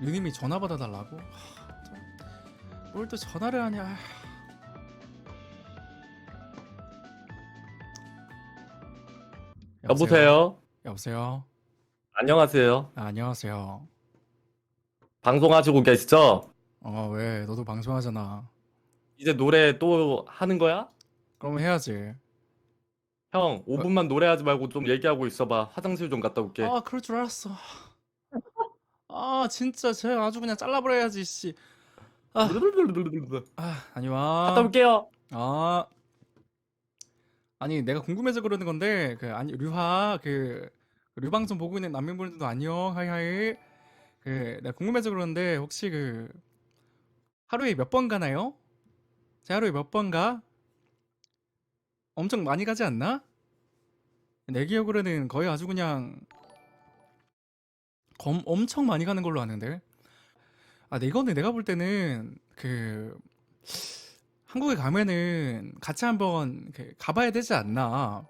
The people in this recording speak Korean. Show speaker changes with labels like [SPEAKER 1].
[SPEAKER 1] 누님이 전화 받아달라고? 뭘 또 전화를 하냐? 아.
[SPEAKER 2] 여보세요.
[SPEAKER 1] 여보세요.
[SPEAKER 2] 안녕하세요.
[SPEAKER 1] 아, 안녕하세요.
[SPEAKER 2] 방송하시고 계시죠?
[SPEAKER 1] 어 왜? 너도 방송하잖아.
[SPEAKER 2] 이제 노래 또 하는 거야?
[SPEAKER 1] 그럼 해야지.
[SPEAKER 2] 형, 5분만 노래하지 말고 좀 얘기하고 있어봐. 화장실 좀 갔다 올게.
[SPEAKER 1] 아 그럴 줄 알았어. 아 진짜 쟤 아주 그냥 잘라버려야지 씨. 아, 아 아니 와.
[SPEAKER 2] 갔다 올게요.
[SPEAKER 1] 아 아니 내가 궁금해서 그러는 건데 그 아니 류하 그 류방송 보고 있는 남편분들도 안녕 하이하이 그 내가 궁금해서 그러는데 혹시 그 하루에 몇 번 가나요? 제 하루에 몇 번 가? 엄청 많이 가지 않나? 내 기억으로는 거의 아주 그냥 검, 엄청 많이 가는 걸로 아는데. 아 근데 이거는 내가 볼 때는 그 한국에 가면은 같이 한번 그 가봐야 되지 않나